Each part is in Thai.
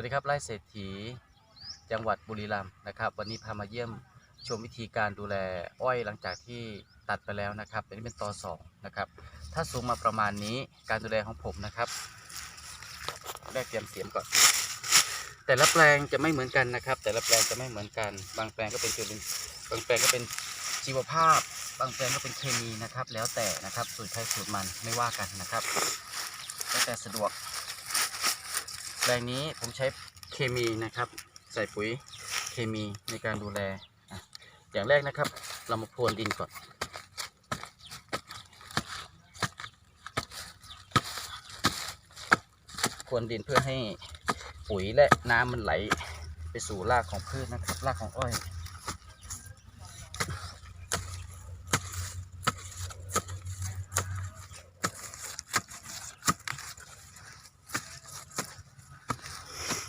วัสดีครับไร่เศรษฐีจังหวัดบุรีรัมย์นะครับ วันนี้พามาเยี่ยมชมวิธีการดูแลอ้อยหลังจากที่ตัดไปแล้วนะครับอันนี้เป็นตอสองนะครับ ถ้าสูงมาประมาณนี้การดูแลของผมนะครับแรกเตรียมเสียมก่อน แต่ละแปลงจะไม่เหมือนกันนะครับ แต่ละแปลงจะไม่เหมือนกัน บางแปลงก็เป็นจุลินบางแปลงก็เป็นชีวภาพ บางแปลงก็เป็นเคมีนะครับ แล้วแต่นะครับสูตรใครสูตรมันไม่ว่ากันนะครับแล้วแต่สะดวก แปลงนี้ผมใช้เคมีนะครับ ใส่ปุ๋ยเคมีในการดูแล อย่างแรกนะครับ เรามาพรวนดินก่อน พรวนดินเพื่อให้ปุ๋ยและน้ำมันไหลไปสู่รากของพืชนะครับ รากของอ้อย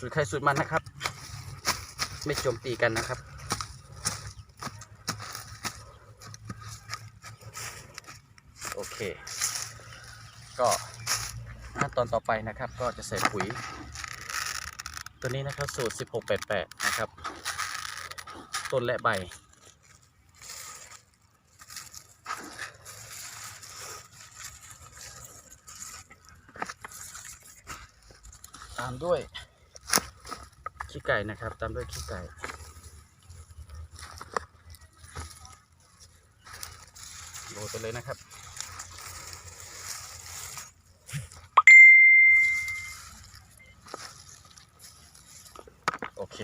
สูตรใครสูตรมันนะครับ ไม่โจมตีกันนะครับโอเค ก็ขั้นตอนต่อไปนะครับ ก็จะใส่ปุ๋ย ตัวนี้นะครับสูตร 1688 นะครับ ต้นและใบ ตามด้วย ขี้ไก่นะครับตามด้วยขี้ไก่โรยไปเลยนะครับโอเค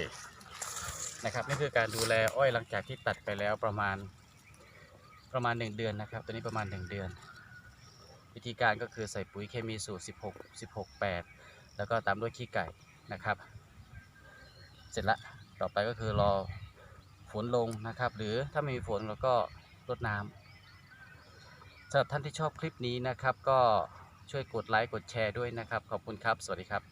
นะครับนี่คือการดูแลอ้อยหลังจากที่ตัดไปแล้วประมาณประมาณ 1 เดือนนะครับตัวนี้ประมาณ 1 เดือน วิธีการก็คือใส่ปุ๋ยเคมีสูตร 16 16 8 แล้วก็ตามด้วยขี้ไก่นะครับ สร็จละต่อไปก็คือรอฝนลงนะครับ หรือถ้าไม่มีฝนเราก็รดน้ำสำหรับท่านที่ชอบคลิปนี้นะครับ ก็ช่วยกดไลค์กดแชร์ด้วยนะครับ ขอบคุณครับ สวัสดีครับ